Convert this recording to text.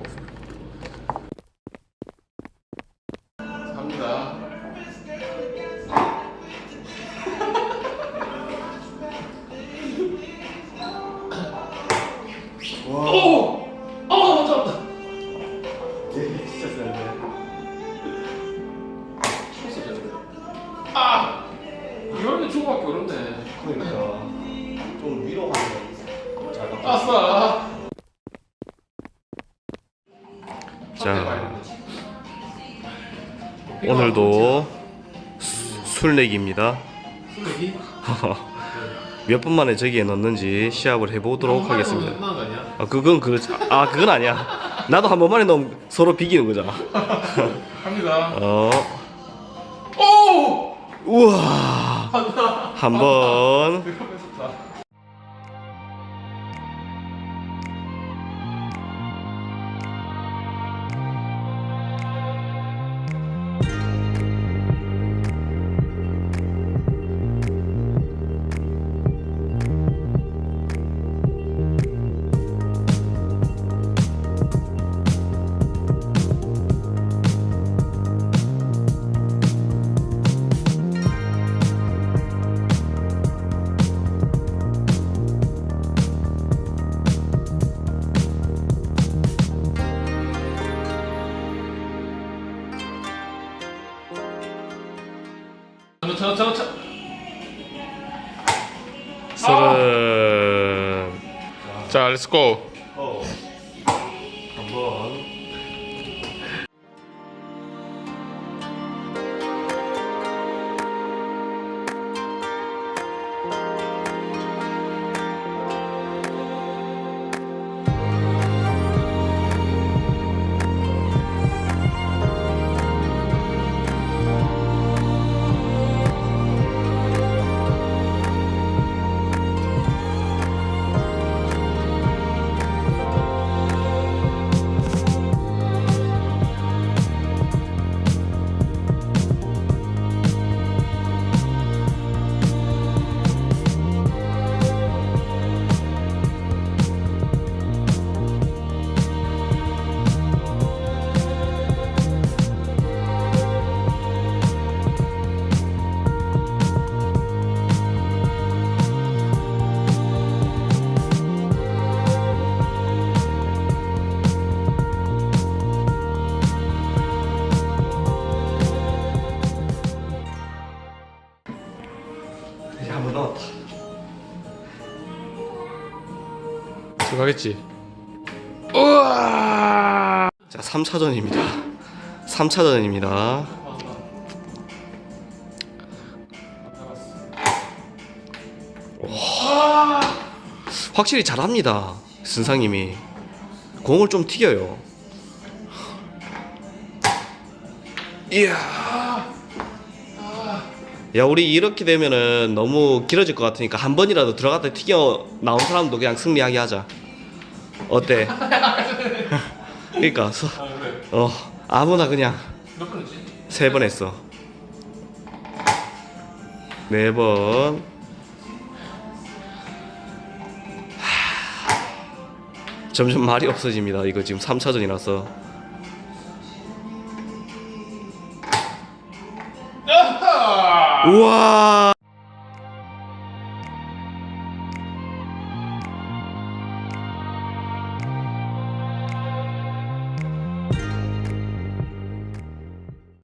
어. 갑니다. 와. 오! 아, 맞다, 맞다. 예, 진짜 센데. 진짜 센데. 아! 이러면 초밖에 어렵네. 그러니까. 좀 위로 가는 거. 아싸! 자 오늘도 수- 술 내기입니다. 술래기? 몇분 만에 저기에 넣는지 시합을 해보도록 하겠습니다. 아 그건 그아 그건 아니야. 나도 한 번만에 넣으면 서로 비기는 거잖아. 갑니다. 어 오! 우와. 한번 저, 저, 저, 저. 서른 자, 렛츠고. 어. 한번 들어가겠지. 자 3차전입니다. 3차전입니다. 확실히 잘합니다. 선상님이 공을 좀 튀겨요. 이야. 야 우리 이렇게 되면은 너무 길어질 것 같으니까 한 번이라도 들어갔다 튀겨 나온 사람도 그냥 승리하게 하자. 어때? 그러니까 서, 아. 어 아무나 그냥? 세 번 했어. 네 번. 하, 점점 말이 없어집니다. 이거 지금 3차전이라서. 우와!